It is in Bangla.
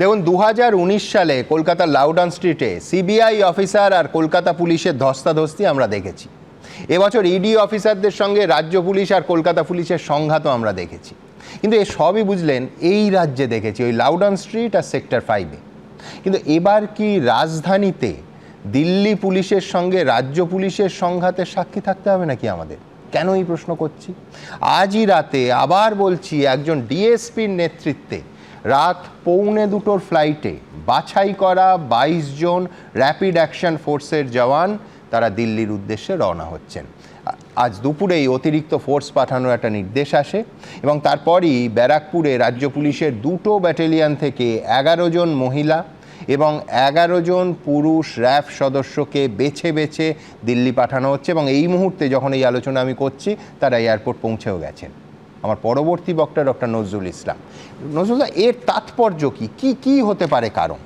দেখুন দু হাজার উনিশ সালে কলকাতার লাউডন স্ট্রিটে সিবিআই অফিসার আর কলকাতা পুলিশের ধস্তাধস্তি আমরা দেখেছি। এবছর ইডি অফিসারদের সঙ্গে রাজ্য পুলিশ আর কলকাতা পুলিশের সংঘাতও আমরা দেখেছি। কিন্তু এ সবই বুঝলেন, এই রাজ্যে দেখেছি, ওই লাউডন স্ট্রিট আর সেক্টর ফাইভে কিন্তু এবার কি রাজধানীতে দিল্লি পুলিশের সঙ্গে রাজ্য পুলিশের সংঘাতের সাক্ষী থাকতে হবে নাকি আমাদের? কেন এই প্রশ্ন করছি? আজই রাতে আবার বলছি, একজন ডিএসপির নেতৃত্বে রাত পৌনে দুটোর ফ্লাইটে বাছাই করা বাইশ জন র্যাপিড অ্যাকশন ফোর্সের জওয়ান তারা দিল্লির উদ্দেশ্যে রওনা হচ্ছেন। আজ দুপুরেই অতিরিক্ত ফোর্স পাঠানোর একটা নির্দেশ আসে এবং তারপরই ব্যারাকপুরে রাজ্য পুলিশের দুটো ব্যাটালিয়ন থেকে এগারো জন মহিলা এবং এগারো জন পুরুষ র্যাফ সদস্যকে বেছে বেছে দিল্লি পাঠানো হচ্ছে এবং এই মুহূর্তে যখন এই আলোচনা আমি করছি, তারা এয়ারপোর্ট পৌঁছেও গেছেন। আমার পরবর্তী বক্তা ডক্টর নজরুল ইসলাম। নজরুল এর তাৎপর্য কি কি হতে পারে কারণ?